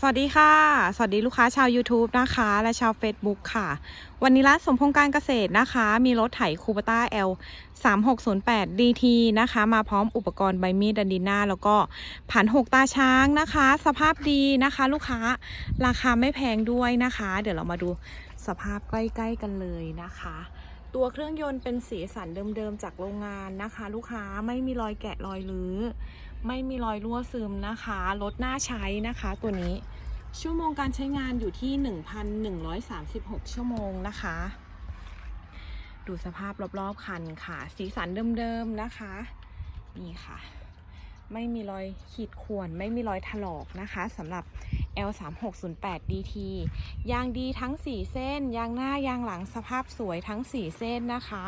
สวัสดีค่ะ สวัสดีลูกค้าชาว YouTube นะคะ และชาว Facebook ค่ะ วันนี้ร้านสมพงษ์การเกษตรนะคะ มีรถไถคูปต้า L 3608 DT นะคะ มาพร้อมอุปกรณ์ใบมีดดันดิน่า แล้วก็ผ่านหกตาช้างนะคะ สภาพดีนะคะ ลูกค้าราคาไม่แพงด้วยนะคะ เดี๋ยวเรามาดูสภาพใกล้ ๆ กันเลยนะคะ ตัวเครื่องยนต์เป็นสีสันเดิมๆจากโรงงานนะคะ ลูกค้าไม่มีรอยแกะรอยรื้อ ไม่มีรอยรั่วซึมนะคะรถน่าใช้นะคะตัวนี้ชั่วโมงการใช้งานอยู่ที่ 1,136 ชั่วโมงนะคะ ดูสภาพรอบๆคันค่ะ สีสันเดิมๆนะคะ นี่ค่ะ ไม่มีรอยขีดข่วน ไม่มีรอยถลอกนะคะสำหรับ L3608 DT ยางดีทั้ง 4 เส้น ยางหน้ายางหลังสภาพสวยทั้ง 4 เส้นนะคะ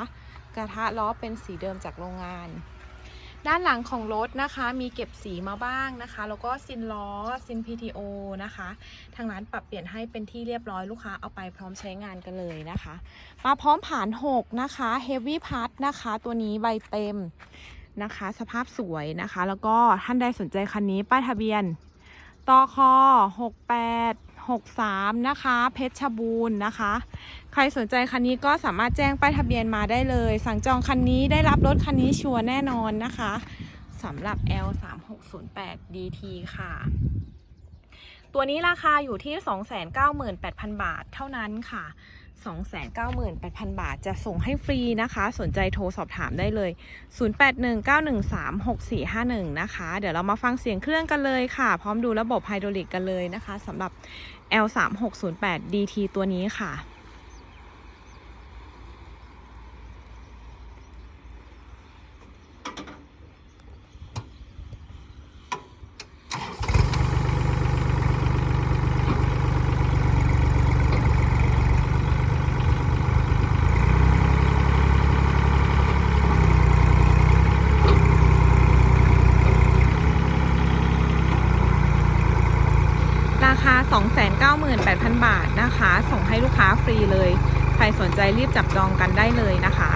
กระทะล้อเป็นสีเดิมจากโรงงาน ด้านหลังของรถนะคะ มีเก็บสีมาบ้างนะคะ แล้วก็ซินล้อซิน PTO นะคะ ทางร้านปรับเปลี่ยนให้เป็นที่เรียบร้อยลูกค้าเอาไปพร้อมใช้งานกันเลยนะคะ มาพร้อมผ่าน 6 นะคะ Heavy p a t นะคะ ตัวนี้ใบเต็มนะคะ สภาพสวยนะคะ แล้วก็ท่านใดสนใจคันนี้ป้ายทะเบียน ตอคอ68 63 นะคะ เพชรบูรณ์นะคะ ใครสนใจคันนี้ก็สามารถแจ้งป้ายทะเบียนมาได้เลย สั่งจองคันนี้ได้รับรถคันนี้ชัวร์แน่นอนนะคะสำหรับ L 3 6 0 8 DT ค่ะ ตัวนี้ราคาอยู่ที่ 298,000 บาทเท่านั้นค่ะ 298,000 บาท จะส่งให้ฟรีนะคะ สนใจโทรสอบถามได้เลย 0819136451 นะคะ เดี๋ยวเรามาฟังเสียงเครื่องกันเลยค่ะ พร้อมดูระบบไฮดรอลิกกันเลยนะคะสำหรับ L3608 DT ตัวนี้ค่ะ 298,000 บาทนะคะ ส่งให้ลูกค้าฟรีเลย ใครสนใจรีบจับจองกันได้เลยนะคะ